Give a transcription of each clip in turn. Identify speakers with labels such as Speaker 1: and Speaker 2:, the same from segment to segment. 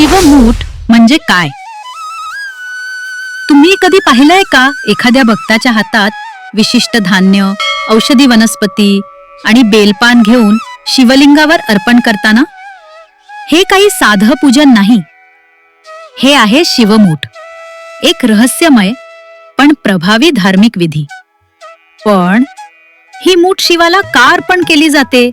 Speaker 1: शिवमूठ म्हणजे काय? तुम्ही कधी पाहिलंय का एखाद्या भक्ताच्या हातात विशिष्ट धान्य औषधी वनस्पती आणि बेलपान घेऊन शिवलिंगावर अर्पण करताना? हे काही साधं पूजन नाही. हे आहे शिवमूठ. एक रहस्यमय पण प्रभावी धार्मिक विधी. पण ही मूठ शिवाला का अर्पण केली जाते?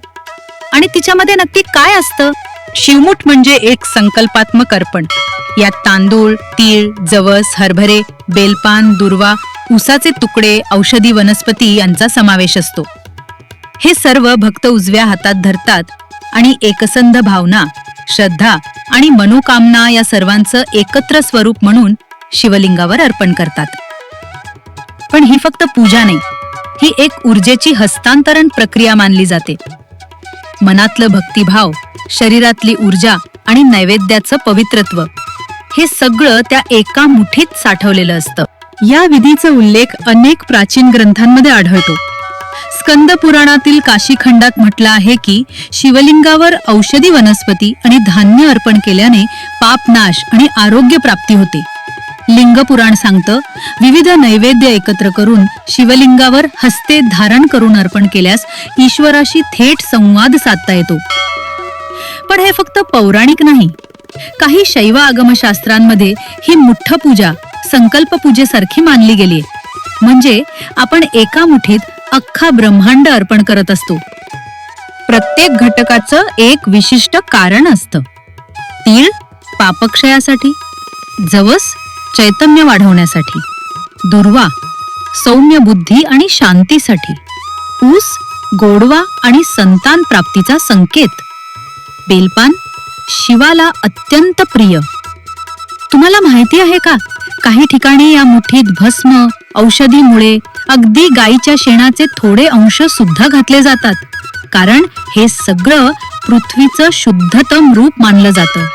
Speaker 1: आणि तिच्यामध्ये नक्की काय असतं? शिवमुठ म्हणजे एक संकल्पात्मक अर्पण. यात तांदूळ तीळ जवस हरभरे बेलपान दुर्वा उसाचे तुकडे औषधी वनस्पती यांचा समावेश असतो. हे सर्व भक्त उजव्या हातात धरतात आणि एकसंध भावना श्रद्धा आणि मनोकामना या सर्वांचं एकत्र स्वरूप म्हणून शिवलिंगावर अर्पण करतात. पण ही फक्त पूजा नाही ही एक ऊर्जेची हस्तांतरण प्रक्रिया मानली जाते. मनातलं भक्तिभाव शरीरातली ऊर्जा आणि नैवेद्याचं पवित्रत्व. हे सगळं त्या एका मुठीत साठवलेलं असतं. या विधीचा उल्लेख अनेक प्राचीन ग्रंथांमध्ये आढळतो. स्कंद पुराणातील काशीखंडात म्हटलं आहे की शिवलिंगावर औषधी वनस्पती आणि धान्य अर्पण केल्याने पापनाश आणि आरोग्य प्राप्ती होते. लिंग पुराण सांगतं विविध नैवेद्य एकत्र करून शिवलिंगावर हस्ते धारण करून अर्पण केल्यास ईश्वराशी थेट संवाद साधता येतो. पण हे फक्त पौराणिक नाही. काही शैव आगमशास्त्रांमध्ये ही मुठ्ठ पूजा संकल्प पूजेसारखी मानली गेली. म्हणजे आपण एका मुठीत अख्खा ब्रह्मांड अर्पण करत असतो. प्रत्येक घटकाचं एक विशिष्ट कारण असतं. तीळ पापक्षयासाठी जवस चैतन्य वाढवण्यासाठी दुर्वा सौम्य बुद्धी आणि शांतीसाठी ऊस गोडवा आणि संतान प्राप्तीचा संकेत. बेलपान शिवाला अत्यंत प्रिय. तुम्हाला माहिती आहे का? काही ठिकाणी या मुठीत भस्म औषधीमुळे अगदी गाईच्या शेणाचे थोडे अंश सुद्धा घातले जातात. कारण हे सगळं पृथ्वीचं शुद्धतम रूप मानलं जातं.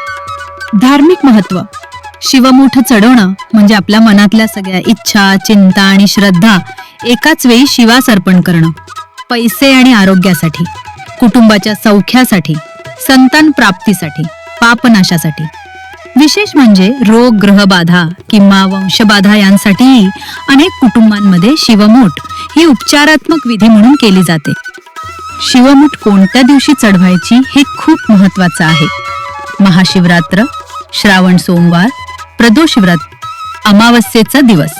Speaker 1: धार्मिक महत्त्व. शिवमुठ चढवणं म्हणजे आपल्या मनातल्या सगळ्या इच्छा चिंता आणि श्रद्धा एकाच वेळी शिवास अर्पण करणं. पैसे आणि आरोग्यासाठी कुटुंबाच्या सौख्यासाठी. संतान प्राप्तीसाठी पापनाशासाठी. विशेष म्हणजे रोग ग्रहबाधा किंवा वंशबाधा यांसाठीही अनेक कुटुंबांमध्ये शिवमूठ ही उपचारात्मक विधी म्हणून केली जाते. शिवमूठ कोणत्या दिवशी चढवायची हे खूप महत्वाचं आहे. महाशिवरात्र श्रावण सोमवार प्रदोषव्रत अमावस्येचा दिवस.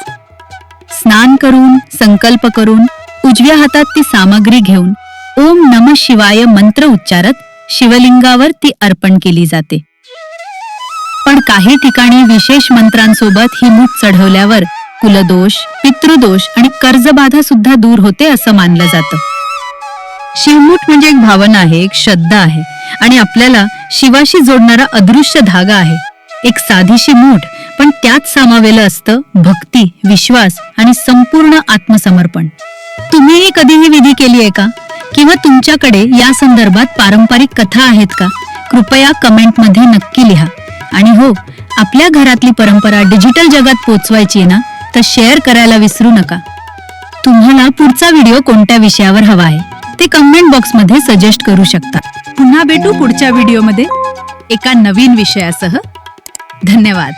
Speaker 1: स्नान करून संकल्प करून उजव्या हातात ती सामग्री घेऊन ओम नम शिवाय मंत्र उच्चारत शिवलिंगावर ती अर्पण केली जाते. पण काही ठिकाणी विशेष मंत्रांसोबत ही मूठ चढवल्यावर कुलदोष पितृदोष आणि कर्जबाधा सुद्धा दूर होते असं मानलं जातं. शिवमूठ म्हणजे एक भावना आहे एक श्रद्धा आहे आणि आपल्याला शिवाशी जोडणारा अदृश्य धागा आहे. एक साधीशी मूठ पण त्यात सामावेलं असतं भक्ती विश्वास आणि संपूर्ण आत्मसमर्पण. तुम्हीही कधी ही विधी केली आहे का? किंवा तुमच्याकडे या संदर्भात पारंपरिक कथा आहेत का? कृपया कमेंटमध्ये नक्की लिहा. आणि हो आपल्या घरातली परंपरा डिजिटल जगात पोचवायची ना तर शेअर करायला विसरू नका. तुम्हाला पुढचा व्हिडिओ कोणत्या विषयावर हवा आहे ते कमेंट बॉक्समध्ये सजेस्ट करू शकता. पुन्हा भेटू पुढच्या व्हिडिओमध्ये एका नवीन विषयासह. धन्यवाद.